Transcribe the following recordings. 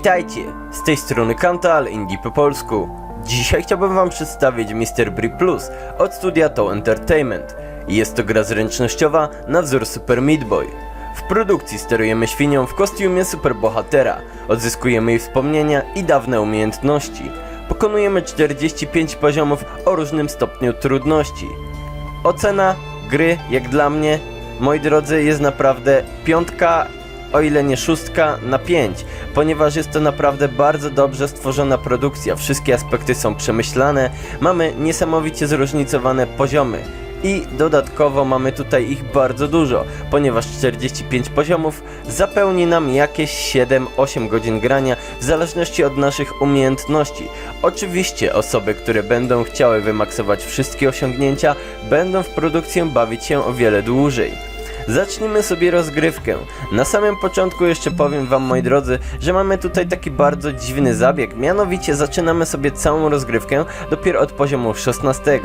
Witajcie, z tej strony Kantal Indie po polsku. Dzisiaj chciałbym wam przedstawić Mr. Bri Plus od studia To Entertainment. Jest to gra zręcznościowa na wzór Super Meat Boy. W produkcji sterujemy świnią w kostiumie superbohatera, odzyskujemy jej wspomnienia i dawne umiejętności. Pokonujemy 45 poziomów o różnym stopniu trudności. Ocena gry, jak dla mnie, moi drodzy, jest naprawdę piątka, o ile nie szóstka na pięć, ponieważ jest to naprawdę bardzo dobrze stworzona produkcja. Wszystkie aspekty są przemyślane, mamy niesamowicie zróżnicowane poziomy. I dodatkowo mamy tutaj ich bardzo dużo, ponieważ 45 poziomów zapełni nam jakieś 7-8 godzin grania w zależności od naszych umiejętności. Oczywiście osoby, które będą chciały wymaksować wszystkie osiągnięcia, będą w produkcję bawić się o wiele dłużej. Zacznijmy sobie rozgrywkę. Na samym początku jeszcze powiem wam moi drodzy, że mamy tutaj taki bardzo dziwny zabieg, mianowicie zaczynamy sobie całą rozgrywkę dopiero od poziomu 16.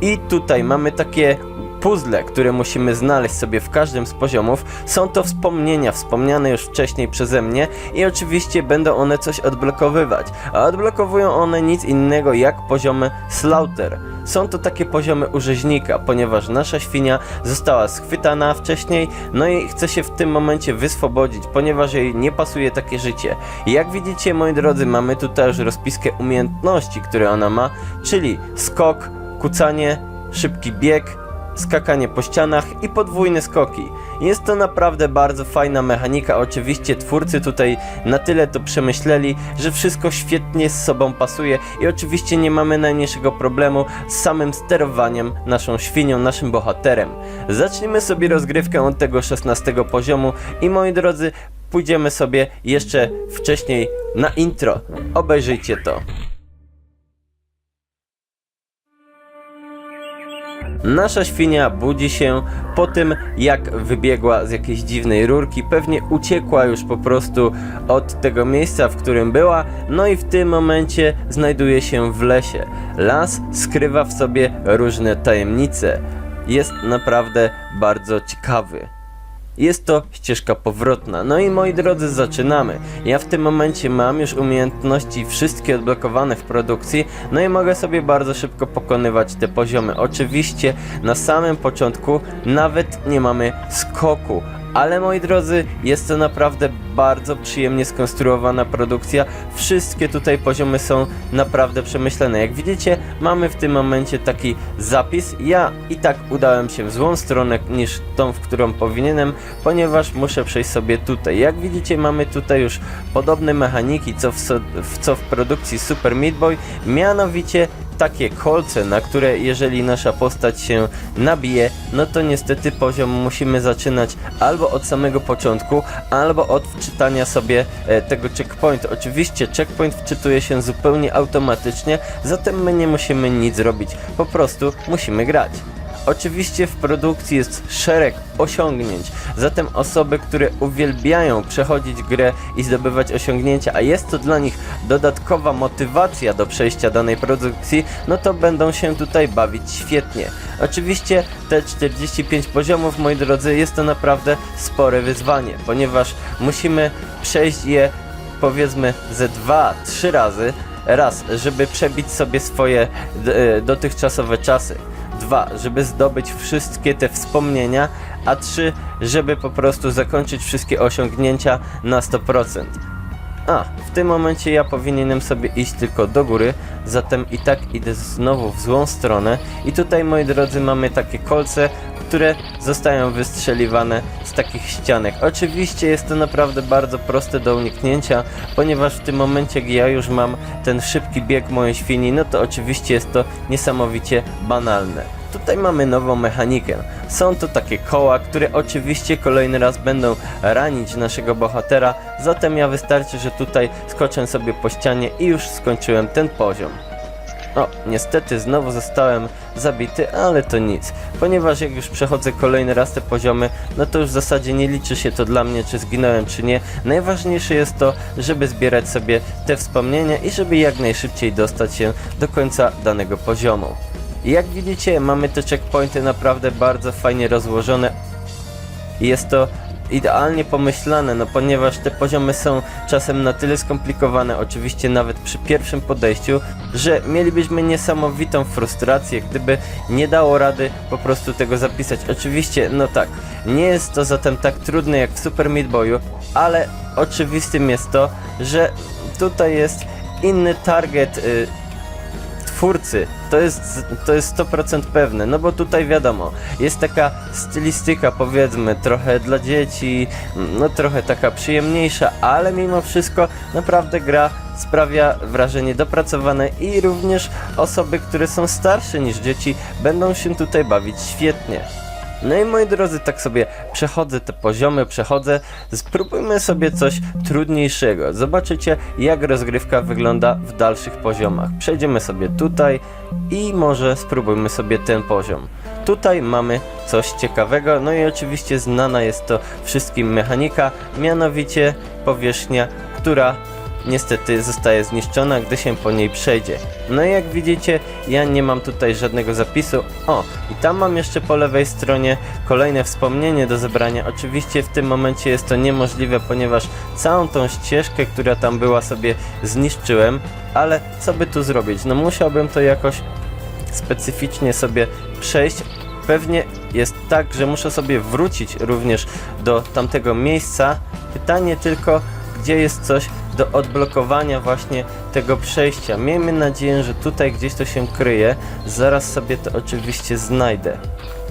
I tutaj mamy takie puzzle, które musimy znaleźć sobie w każdym z poziomów. Są to wspomnienia, wspomniane już wcześniej przeze mnie i oczywiście będą one coś odblokowywać. A odblokowują one nic innego jak poziomy Slaughter. Są to takie poziomy urzeźnika, ponieważ nasza świnia została schwytana wcześniej, no i chce się w tym momencie wyswobodzić, ponieważ jej nie pasuje takie życie. Jak widzicie, moi drodzy, mamy tutaj już rozpiskę umiejętności, które ona ma, czyli skok, kucanie, szybki bieg, skakanie po ścianach i podwójne skoki. Jest to naprawdę bardzo fajna mechanika. Oczywiście twórcy tutaj na tyle to przemyśleli, że wszystko świetnie z sobą pasuje i oczywiście nie mamy najmniejszego problemu z samym sterowaniem naszą świnią, naszym bohaterem. Zacznijmy sobie rozgrywkę od tego 16 poziomu i moi drodzy, pójdziemy sobie jeszcze wcześniej na intro. Obejrzyjcie to. Nasza świnia budzi się po tym, jak wybiegła z jakiejś dziwnej rurki. Pewnie uciekła już po prostu od tego miejsca, w którym była. No i w tym momencie znajduje się w lesie. Las skrywa w sobie różne tajemnice. Jest naprawdę bardzo ciekawy. Jest to ścieżka powrotna. No i moi drodzy, zaczynamy. Ja w tym momencie mam już umiejętności wszystkie odblokowane w produkcji, no i mogę sobie bardzo szybko pokonywać te poziomy. Oczywiście na samym początku nawet nie mamy skoku, ale moi drodzy, jest to naprawdę bardzo przyjemnie skonstruowana produkcja. Wszystkie tutaj poziomy są naprawdę przemyślane. Jak widzicie, mamy w tym momencie taki zapis. Ja i tak udałem się w złą stronę niż tą, w którą powinienem, ponieważ muszę przejść sobie tutaj. Jak widzicie, mamy tutaj już podobne mechaniki, co w, so, w, co w produkcji Super Meat Boy, mianowicie takie kolce, na które jeżeli nasza postać się nabije, no to niestety poziom musimy zaczynać albo od samego początku, albo od wczytania sobie e, tego checkpointu. Oczywiście checkpoint wczytuje się zupełnie automatycznie, zatem my nie musimy nic robić, po prostu musimy grać. Oczywiście w produkcji jest szereg osiągnięć, zatem osoby, które uwielbiają przechodzić grę i zdobywać osiągnięcia, a jest to dla nich dodatkowa motywacja do przejścia danej produkcji, no to będą się tutaj bawić świetnie. Oczywiście te 45 poziomów, moi drodzy, jest to naprawdę spore wyzwanie, ponieważ musimy przejść je powiedzmy ze 2-3 razy, raz, żeby przebić sobie swoje e, dotychczasowe czasy. Dwa, żeby zdobyć wszystkie te wspomnienia, a trzy, żeby po prostu zakończyć wszystkie osiągnięcia na 100%. A, w tym momencie ja powinienem sobie iść tylko do góry, zatem i tak idę znowu w złą stronę. I tutaj, moi drodzy, mamy takie kolce, które zostają wystrzeliwane z takich ścianek. Oczywiście jest to naprawdę bardzo proste do uniknięcia, ponieważ w tym momencie, gdy ja już mam ten szybki bieg mojej świni, no to oczywiście jest to niesamowicie banalne. Tutaj mamy nową mechanikę. Są to takie koła, które oczywiście kolejny raz będą ranić naszego bohatera, zatem ja wystarczy, że tutaj skoczę sobie po ścianie i już skończyłem ten poziom. O, niestety znowu zostałem zabity, ale to nic, ponieważ jak już przechodzę kolejny raz te poziomy, no to już w zasadzie nie liczy się to dla mnie, czy zginąłem, czy nie. Najważniejsze jest to, żeby zbierać sobie te wspomnienia i żeby jak najszybciej dostać się do końca danego poziomu. Jak widzicie, mamy te checkpointy naprawdę bardzo fajnie rozłożone. Jest to idealnie pomyślane, no ponieważ te poziomy są czasem na tyle skomplikowane, oczywiście nawet przy pierwszym podejściu, że mielibyśmy niesamowitą frustrację, gdyby nie dało rady po prostu tego zapisać. Oczywiście, no tak, nie jest to zatem tak trudne jak w Super Meat Boyu, ale oczywistym jest to, że tutaj jest inny target y, twórcy. To jest, to jest 100% pewne, no bo tutaj wiadomo, jest taka stylistyka powiedzmy trochę dla dzieci, no trochę taka przyjemniejsza, ale mimo wszystko naprawdę gra sprawia wrażenie dopracowane i również osoby, które są starsze niż dzieci będą się tutaj bawić świetnie. No i moi drodzy, tak sobie przechodzę te poziomy, przechodzę, spróbujmy sobie coś trudniejszego. Zobaczycie jak rozgrywka wygląda w dalszych poziomach. Przejdziemy sobie tutaj i może spróbujmy sobie ten poziom. Tutaj mamy coś ciekawego, no i oczywiście znana jest to wszystkim mechanika, mianowicie powierzchnia, która niestety zostaje zniszczona, gdy się po niej przejdzie. No i jak widzicie, ja nie mam tutaj żadnego zapisu. O, i tam mam jeszcze po lewej stronie kolejne wspomnienie do zebrania. Oczywiście w tym momencie jest to niemożliwe, ponieważ całą tą ścieżkę, która tam była sobie zniszczyłem, ale co by tu zrobić? No musiałbym to jakoś specyficznie sobie przejść. Pewnie jest tak, że muszę sobie wrócić również do tamtego miejsca. Pytanie tylko, gdzie jest coś do odblokowania właśnie tego przejścia. Miejmy nadzieję, że tutaj gdzieś to się kryje. Zaraz sobie to oczywiście znajdę.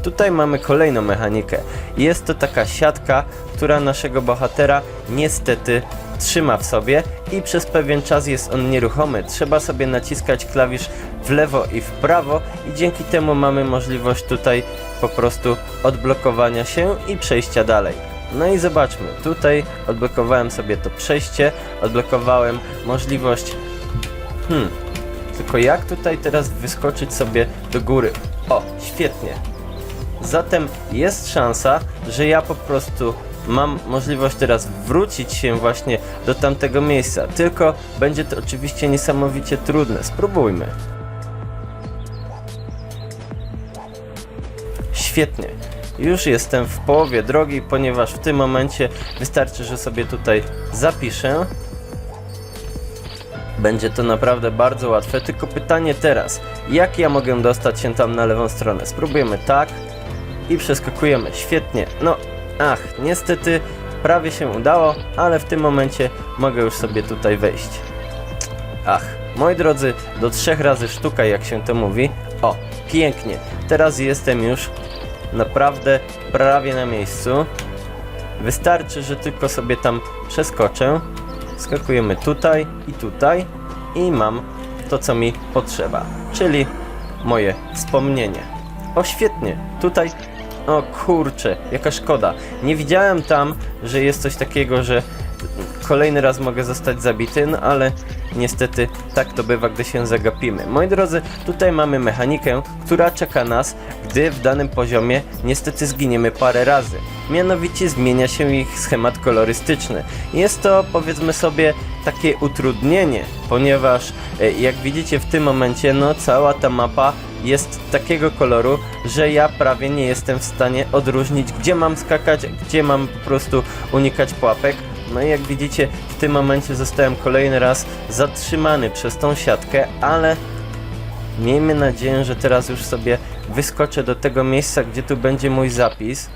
Tutaj mamy kolejną mechanikę. Jest to taka siatka, która naszego bohatera niestety trzyma w sobie i przez pewien czas jest on nieruchomy. Trzeba sobie naciskać klawisz w lewo i w prawo i dzięki temu mamy możliwość tutaj po prostu odblokowania się i przejścia dalej. No i zobaczmy, tutaj odblokowałem sobie to przejście, odblokowałem możliwość... Hmm, tylko jak tutaj teraz wyskoczyć sobie do góry? O, świetnie. Zatem jest szansa, że ja po prostu mam możliwość teraz wrócić się właśnie do tamtego miejsca. Tylko będzie to oczywiście niesamowicie trudne. Spróbujmy. Świetnie. Już jestem w połowie drogi, ponieważ w tym momencie wystarczy, że sobie tutaj zapiszę. Będzie to naprawdę bardzo łatwe, tylko pytanie teraz, jak ja mogę dostać się tam na lewą stronę? Spróbujemy tak i przeskakujemy, świetnie. No, ach, niestety prawie się udało, ale w tym momencie mogę już sobie tutaj wejść. Ach, moi drodzy, do trzech razy sztuka, jak się to mówi. O, pięknie. Teraz jestem już naprawdę prawie na miejscu. Wystarczy, że tylko sobie tam przeskoczę. Skakujemy tutaj i tutaj i mam to, co mi potrzeba, czyli moje wspomnienie. O, świetnie. Tutaj o kurczę, jaka szkoda. Nie widziałem tam, że jest coś takiego, że kolejny raz mogę zostać zabity, no ale niestety tak to bywa, gdy się zagapimy. Moi drodzy, tutaj mamy mechanikę, która czeka nas, gdy w danym poziomie niestety zginiemy parę razy. Mianowicie zmienia się ich schemat kolorystyczny. Jest to powiedzmy sobie takie utrudnienie, ponieważ e, jak widzicie w tym momencie, no cała ta mapa jest takiego koloru, że ja prawie nie jestem w stanie odróżnić, gdzie mam skakać, gdzie mam po prostu unikać pułapek. No i jak widzicie, w tym momencie zostałem kolejny raz zatrzymany przez tą siatkę, ale miejmy nadzieję, że teraz już sobie wyskoczę do tego miejsca, gdzie tu będzie mój zapis.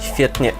Świetnie.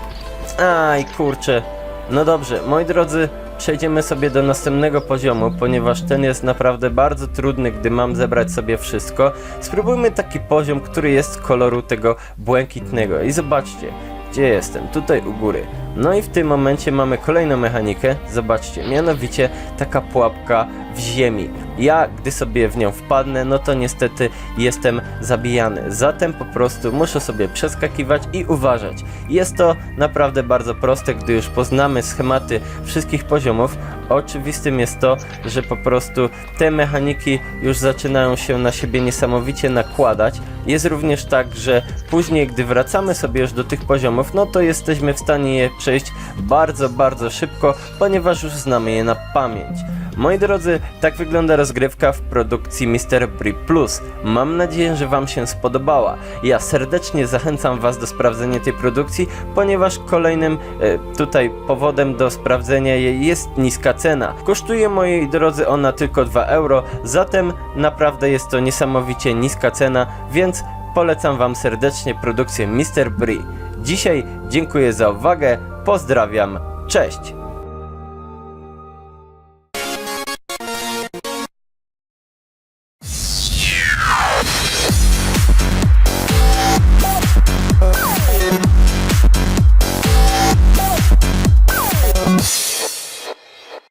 Aj, kurczę. No dobrze, moi drodzy, przejdziemy sobie do następnego poziomu, ponieważ ten jest naprawdę bardzo trudny, gdy mam zebrać sobie wszystko. Spróbujmy taki poziom, który jest koloru tego błękitnego. I zobaczcie, gdzie jestem? Tutaj u góry. No i w tym momencie mamy kolejną mechanikę, zobaczcie, mianowicie taka pułapka w ziemi. Ja, gdy sobie w nią wpadnę, no to niestety jestem zabijany. Zatem po prostu muszę sobie przeskakiwać i uważać. Jest to naprawdę bardzo proste, gdy już poznamy schematy wszystkich poziomów. Oczywistym jest to, że po prostu te mechaniki już zaczynają się na siebie niesamowicie nakładać. Jest również tak, że później, gdy wracamy sobie już do tych poziomów, no to jesteśmy w stanie je przejść bardzo, bardzo szybko, ponieważ już znamy je na pamięć. Moi drodzy, tak wygląda rozgrywka w produkcji Mr. Bri Plus. Mam nadzieję, że Wam się spodobała. Ja serdecznie zachęcam Was do sprawdzenia tej produkcji, ponieważ kolejnym e, tutaj powodem do sprawdzenia jej jest niska cena. Kosztuje, moi drodzy, ona tylko 2 euro, zatem naprawdę jest to niesamowicie niska cena, więc polecam Wam serdecznie produkcję Mr. Bri. Dzisiaj dziękuję za uwagę, pozdrawiam, cześć!